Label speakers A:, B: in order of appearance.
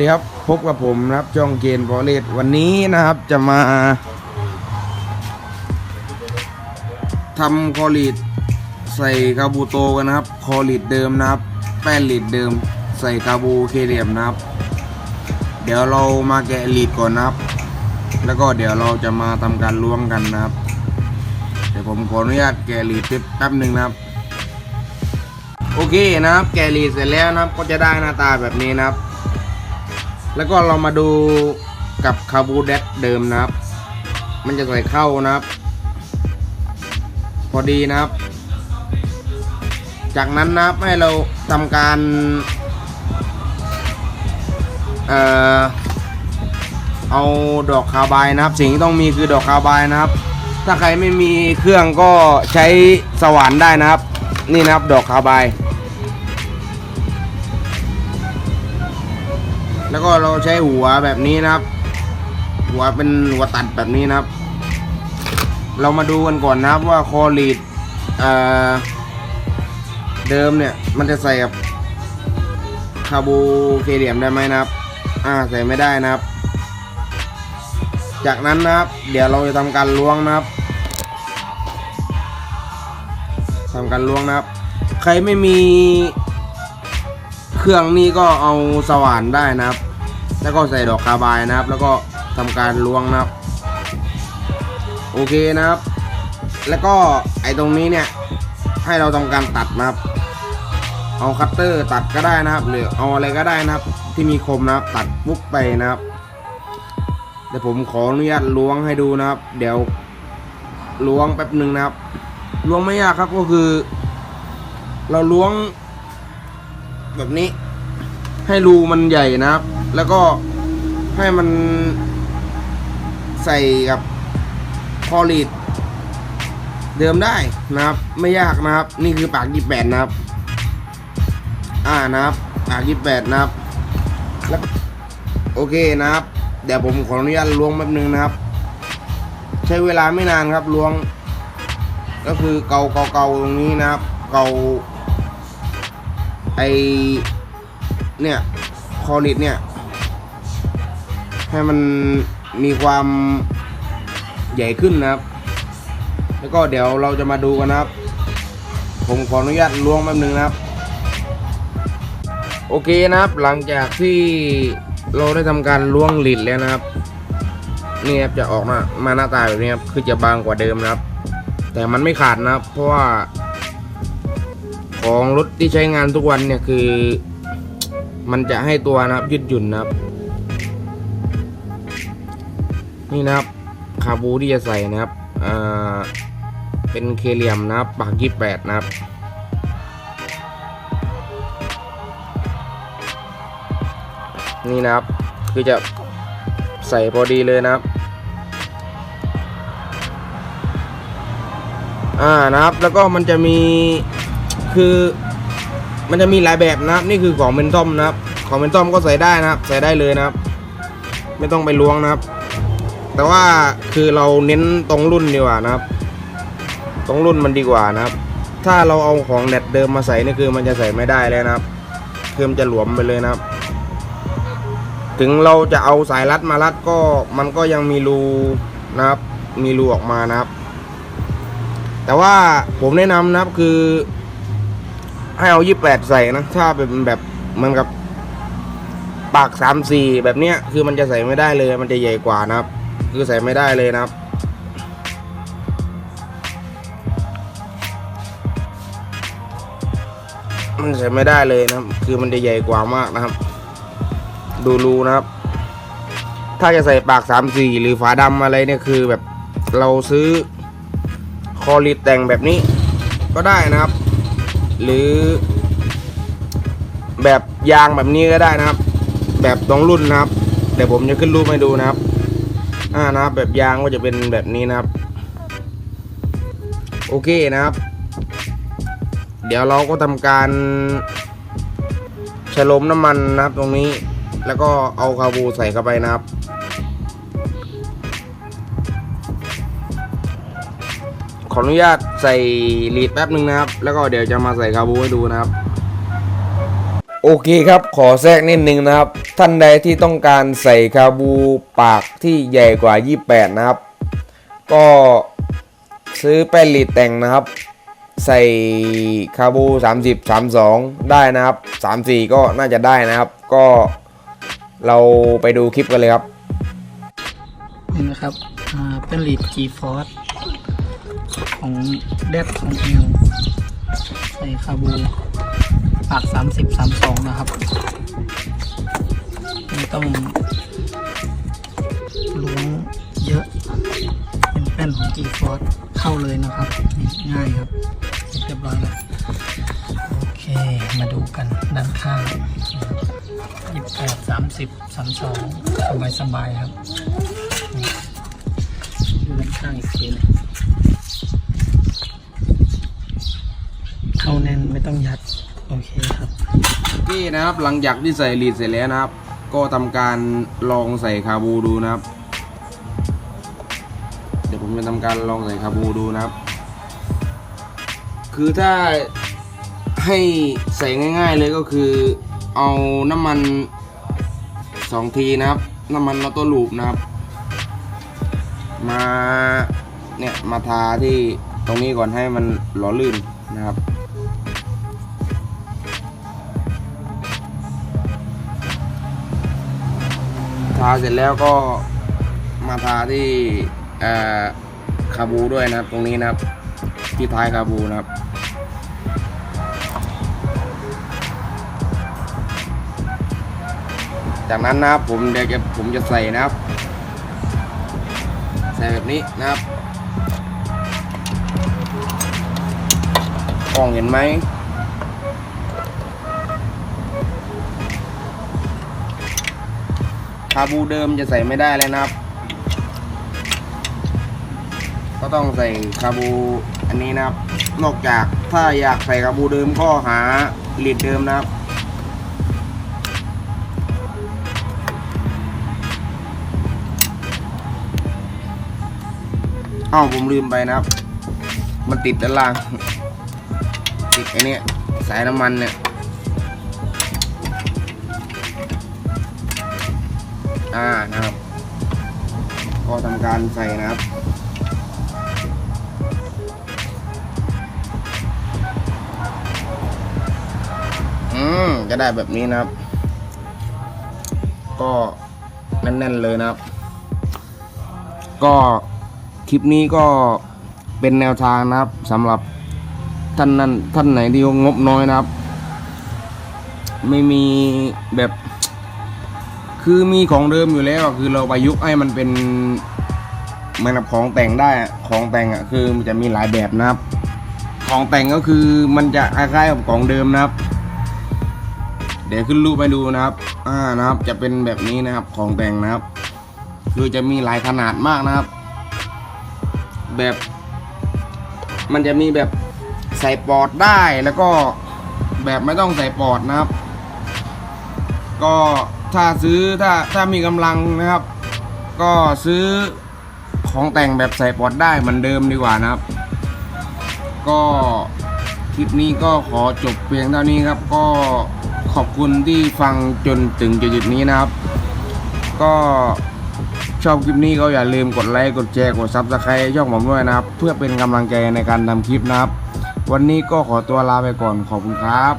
A: ดีครับพบกับผมนะครับจองเกณฑ์บอเลตวันนี้นะครับจะมาทำคอลีดใส่คาบูโตกันนะครับ คอลีดเดิมนะครับ แป้นลีดเดิม ใส่คาบูเคเรียมนะครับ เดี๋ยวเรามาแกะลีดก่อนนะครับ แล้วก็เดี๋ยวเราจะมาทำการล้วงกันนะครับ เดี๋ยวผมขออนุญาตแกะลีดแป๊บหนึ่งนะครับโอเคนะครับ แกะลีดเสร็จแล้วนะครับก็จะได้หน้าตาแบบนี้นะครับ แล้วก็เรามาดูกับคาบูเดตเดิมนะครับ มันจะใส่เข้านะครับ พอดีนะครับ จากนั้นนะครับให้เราทำการเอ่อเอาดอกคาบายนะครับ สิ่งที่ต้องมีคือดอกคาบายนะครับ ถ้าใครไม่มีเครื่องก็ใช้สว่านได้นะครับ นี่นะครับดอกคาบาย แล้วก็เราใช้หัวแบบนี้นะครับ หัวเป็นหัวตัดแบบนี้นะครับ เรามาดูกันก่อนนะครับว่าคอลีดเเดิมเนี่ยมันจะใส่กับคาบูเคเดียมได้ไหมนะครับ อ่าใส่ไม่ได้นะครับ จากนั้นนะครับ เดี๋ยวเราจะทำการล้วงนะครับทำการล้วงนะครับ ใครไม่มี เครื่องนี้ก็เอาสว่านได้นะครับ แล้วก็ใส่ดอกคาบายนะครับ แล้วก็ทำการล้วงนะครับ โอเคนะครับ แล้วก็ไอ้ตรงนี้เนี่ย ให้เราทำการตัดนะครับ เอาคัตเตอร์ตัดก็ได้นะครับ หรือเอาอะไรก็ได้นะครับ ที่มีคมนะครับ ตัดปุ๊บไปนะครับเดี๋ยวผมขออนุญาตล้วงให้ดูนะครับ เดี๋ยวล้วงแป๊บหนึ่งนะครับล้วงไม่ยากครับก็คือ เราล้วง แบบนี้ ให้รูมันใหญ่นะครับ แล้วก็ให้มันใส่กับคอลีดเดิมได้นะครับ ไม่ยากนะครับ นี่คือปากยี่แปดนะครับ อ่านะครับ ปากยี่แปดนะครับ แล้วโอเคนะครับ เดี๋ยวผมขออนุญาตล้วงแป๊บนึงนะครับ ใช้เวลาไม่นานครับล้วง ก็คือเกาเกาเกาตรงนี้นะครับ เกา ไอเนี่ยคอลิดเนี่ย ให้มันมีความใหญ่ขึ้นนะครับ แล้วก็เดี๋ยวเราจะมาดูกันนะครับ ผมขออนุญาตล้วงแป๊บนึงนะครับ โอเคนะครับ หลังจากที่เราได้ทำการล้วงหลิดแล้วนะครับ นี่ครับจะออกมามาหน้าตาแบบนี้ครับ คือจะบางกว่าเดิมนะครับ แต่มันไม่ขาดนะครับ เพราะว่า ของรถที่ใช้งานทุกวันเนี่ยคือ มันจะให้ตัวนะครับยืดหยุ่นนะครับ นี่นะครับคาบูที่จะใส่นะครับอ่าเป็นเคเลียมนะครับ ปากยี่แปดนะครับนี่นะครับ คือจะใส่พอดีเลยนะครับ อ่านะครับแล้วก็มันจะมี คือมันจะมีหลายแบบนะครับ นี่คือของเป็นต้อมนะครับ ของเป็นต้อมก็ใส่ได้นะครับ ใส่ได้เลยนะครับ ไม่ต้องไปล้วงนะครับ แต่ว่าคือเราเน้นตรงรุ่นดีกว่านะครับ ตรงรุ่นมันดีกว่านะครับ ถ้าเราเอาของแดดเดิมมาใส่นี่คือมันจะใส่ไม่ได้เลยนะครับคือมันจะหลวมไปเลยนะครับ ถึงเราจะเอาสายรัดมารัดก็มันก็ยังมีรูนะครับ มีรูออกมานะครับ แต่ว่าผมแนะนำนะครับคือ ให้เอายี่แปดใส่นะ ถ้าเป็นแบบมือนกับปากสามสี่แบบเนี้ยคือมันจะใส่ไม่ได้เลย มันจะใหญ่กว่านะครับ คือใส่ไม่ได้เลยนะครับมันใส่ไม่ได้เลยนะครับ คือมันจะใหญ่กว่ามากนะครับ ดูรูนะครับ ถ้าจะใส่ปากสามสี่หรือฝาดำอะไรเนี่ยคือแบบเราซื้อคอลิดแต่งแบบนี้ก็ได้นะครับ หรือแบบยางแบบนี้ก็ได้นะครับ แบบตรงรุ่นนะครับเดี๋ยวผมจะขึ้นรูปให้ดูนะครับ อ่านะครับ แบบยางก็จะเป็นแบบนี้นะครับ โอเคนะครับ เดี๋ยวเราก็ทำการฉลมน้ำมันนะครับตรงนี้ แล้วก็เอาคาบูใส่เข้าไปนะครับ ขออนุญาตใส่ลีดแป๊บหนึ่งนะครับ แล้วก็เดี๋ยวจะมาใส่คาบูให้ดูนะครับ โอเคครับขอแทรกนิดนึงนะครับ ท่านใดที่ต้องการใส่คาบูปากที่ใหญ่กว่า 28 นะครับ ก็ซื้อแป้นลีดแต่งนะครับ ใส่คาบู 30 32 ได้นะครับ 34 ก็น่าจะได้นะครับ ก็เราไปดูคลิปกันเลยครับ
B: นี่นะครับอ่าเป็นลีด G Force ของแดดของเอลใส่คาบูปาก30 32 นะครับไม่ต้องล้วงเยอะ เป็นแป้นของ G Force เข้าเลยนะครับ ง่ายครับเรียบร้อยแล้วโอเค มาดูกันด้านข้างยี่สิบแปดสามสิบสามสองสบายสบายครับดูด้านข้างอีกทีนึงเข้าแน่น ไม่ต้องยัด โอเคครับ
A: นี่นะครับหลังจากที่ใส่ลีดเสร็จแล้วนะครับ ก็ทำการลองใส่คาบูดูนะครับ เดี๋ยวผมจะทำการลองใส่คาบูดูนะครับ คือถ้าให้ใส่ง่าย ๆเลยก็คือเอาน้ำมันสองทีนะครับ น้ำมันลอตโตลูปนะครับ มาเนี่ยมาทาที่ตรงนี้ก่อนให้มันหล่อลื่นนะครับ ทาเสร็จแล้วก็มาทาที่คาบูด้วยนะครับ ตรงนี้นะครับ ที่ท้ายคาบูนะครับจากนั้นนะครับผมเดี๋ยวจะผมจะใส่นะครับ ใส่แบบนี้นะครับกล้องเห็นไหม คาบูเดิมจะใส่ไม่ได้เลยนะครับ ก็ต้องใส่คาบูอันนี้นะครับ นอกจากถ้าอยากใส่คาบูเดิมก็หาลีดเดิมนะครับอ้าวผมลืมไปนะครับ มันติดด้านล่าง ติดไอ้เนี่ยสายน้ำมันเนี่ย อ่านะครับ ก็ทำการใส่นะครับอืมจะได้แบบนี้นะครับ ก็แน่นๆเลยนะครับ ก็คลิปนี้ก็เป็นแนวทางนะครับสำหรับท่านนั้นท่านไหนที่งบน้อยนะครับ ไม่มีแบบ คือมีของเดิมอยู่แล้วคือเราประยุกต์ให้มันเป็นเหมือนกับของแต่งได้ของแต่งอะคือมันจะมีหลายแบบนะครับ ของแต่งก็คือมันจะคล้ายๆกับของเดิมนะครับ เดี๋ยวขึ้นรูปไปดูนะครับ อ่านะครับ จะเป็นแบบนี้นะครับของแต่งนะครับ คือจะมีหลายขนาดมากนะครับ แบบ มันจะมีแบบใส่ปอดได้แล้วก็แบบไม่ต้องใส่ปอดนะครับ ก็ ถ้าซื้อถ้าถ้ามีกำลังนะครับ ก็ซื้อของแต่งแบบใส่ปอดได้เหมือนเดิมดีกว่านะครับ ก็คลิปนี้ก็ขอจบเพียงเท่านี้ครับ ก็ขอบคุณที่ฟังจนถึงจุดนี้นะครับ ก็ชอบคลิปนี้ก็อย่าลืมกดไลค์กดแชร์กดซับสไครต์ช่องผมด้วยนะครับ เพื่อเป็นกำลังใจในการทำคลิปนะครับ วันนี้ก็ขอตัวลาไปก่อนขอบคุณครับ